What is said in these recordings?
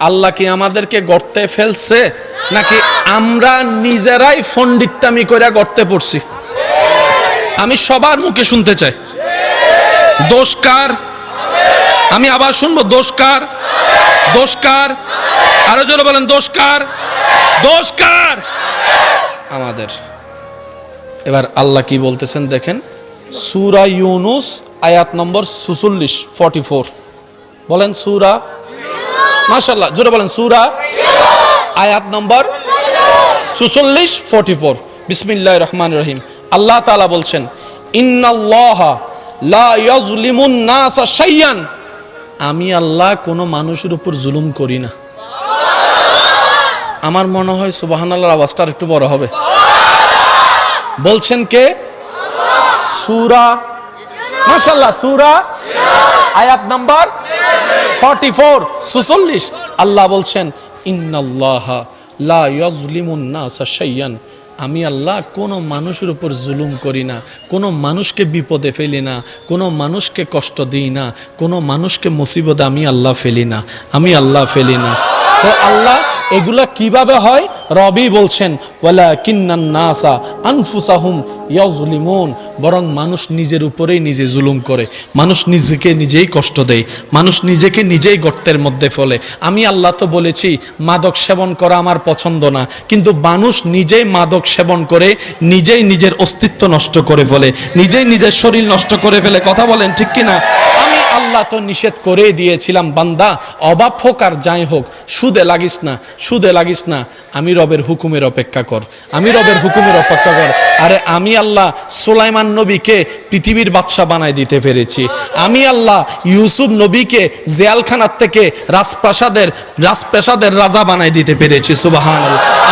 আল্লাহ কি আমাদেরকে গর্তে ফেলছে? নাকি আমরা নিজেরাই ফন্ডিত্তামি করে গর্তে পড়ছি? আমি সবার মুখে শুনতে চাই। দোষ কার? আমি আবার শুনব, দোষ কার? দোষ কার? আরও জোরে বলেন, দোষ কার? দোষ কার? আমাদের। এবার আল্লাহ কি বলতেছেন দেখেন, সুরা ইউনুস, আয়াত নম্বর সুচল্লিশ ফর্টি ফোর বলেন, সুরা মাশাল্লাহ জোরে বলেন, সুরা আয়াত নম্বর সুচল্লিশ ফর্টি ফোর বিসমিল্লাহ রহমান রহিম। আল্লাহ তাআলা বলছেন লা আমি আল্লাহ কোনো মানুষের উপর জুলুম করি না। আমার মনে হয় সুবহানাল্লাহর আওয়াজটা আর একটু বড় হবে। বলছেন কে? সুরা। মাশাল্লাহ সুরা আয়াত নাম্বার ফোর সুচল্লিশ আল্লাহ বলছেন, ইন্নাল্লাহা লা আমি আল্লাহ কোনো মানুষের উপর জুলুম করি না, কোনো মানুষকে বিপদে ফেলি না, কোনো মানুষকে কষ্ট দিই না, কোনো মানুষকে মুসিবতে আমি আল্লাহ ফেলি না, আমি আল্লাহ ফেলি না। তো আল্লাহ এগুলা কীভাবে হয়? রবি বলছেন ওয়ালা কিন্নান নাসা আনফুসাহুম ইয়াজলিমুন বরং মানুষ নিজের উপরেই নিজে জুলুম করে। মানুষ নিজেকে নিজেই কষ্ট দেয়। মানুষ নিজেকে নিজেই গর্তের মধ্যে ফলে। আমি আল্লাহ তো বলেছি, মাদক সেবন করা আমার পছন্দ না। কিন্তু মানুষ নিজেই মাদক সেবন করে, নিজেই নিজের অস্তিত্ব নষ্ট করে ফেলে। নিজেই নিজের শরীর নষ্ট করে ফেলে। কথা বলেন ঠিক কিনা? আমি আল্লাহ তো নিষেধ করে দিয়েছিলাম, বান্দা অভাব হোক আর যাই হোক, সুদে লাগিস না, সুদে লাগিস না, আমি রবের হুকুমের অপেক্ষা কর, আমি রবের হুকুমের অপেক্ষা কর। আরে আমি আল্লাহ সোলাইমান নবীকে পৃথিবীর বাদশা বানায় দিতে পেরেছি। আমি আল্লাহ ইউসুফ নবীকে জেয়ালখানার থেকে রাজপ্রাসাদের রাজপ্রাসাদের রাজা বানায় দিতে পেরেছি সুবাহান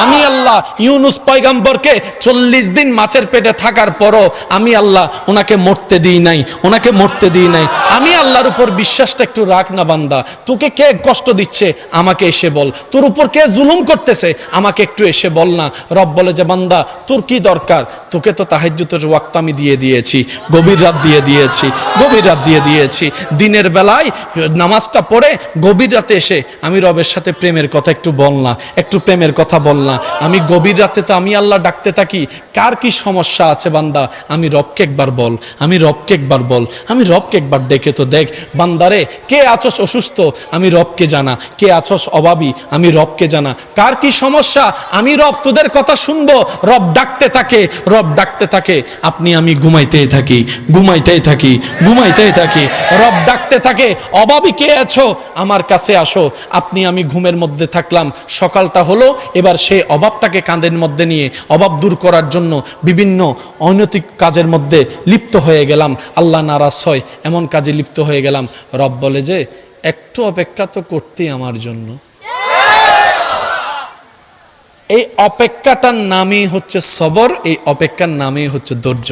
আমি আল্লাহ ইউনুস পয়গাম্বরকে চল্লিশ দিন মাছের পেটে থাকার পরও আমি আল্লাহ ওনাকে মরতে দিই নাই, ওনাকে মরতে দিই নাই। আমি আল্লাহর উপর বিশ্বাসটা একটু রাখ না বান্দা। তোকে কে কষ্ট দিচ্ছে? আমাকে এসে বল। তোর উপর কে জুলুম করতেছে? আমাকে একটু এসে বল না। রব বলে যে, বান্দা, তোর কি দরকার? তোকে তো তাহাজ্জুতের ওয়াক্ত আমি দিয়ে দিয়েছি। গভীর রাত দিয়ে দিয়েছি। গভীর রাত দিয়ে দিয়েছি। দিনের বেলায় নামাজটা পড়ে গভীর রাতে এসে আমি রবের সাথে প্রেমের কথা একটু বল না। একটু প্রেমের কথা বল না। আমি গভীর রাতে তো আমি আল্লাহ ডাকতে থাকি। কার কি সমস্যা আছে বান্দা? আমি রবকে একবার বল। আমি রবকে একবার বল। আমি রবকে একবার ডেকে তো দেখ, বান্দারে, কে আছস অসুস্থ? আমি রবকে জানা। কে আছস অভাবী? আমি রবকে জানা। কার কি সমস্যা? আমি রব, তোদের কথা শুনব। রব ডাকতে থাকে, রব ডাকতে থাকে। আপনি, আমি ঘুমাইতেই থাকি ঘুমাইতেই থাকি ঘুমাইতেই থাকি। রব ডাকতে থাকে, অভাবী কে আছো? আমার কাছে আসো। আপনি, আমি ঘুমের মধ্যে থাকলাম। সকালটা হলো, এবার সেই অভাবটাকে কাঁধের মধ্যে নিয়ে, অভাব দূর করার জন্য বিভিন্ন অনৈতিক কাজের মধ্যে লিপ্ত হয়ে গেলাম। আল্লাহ নারাজ হয়, এমন কাজে লিপ্ত হয়ে গেলাম। রব বলে যে, একটু অপেক্ষা তো করতেই আমার জন্য। এই অপেক্ষাটার নামই হচ্ছে সবর, এই অপেক্ষার নামই হচ্ছে ধৈর্য।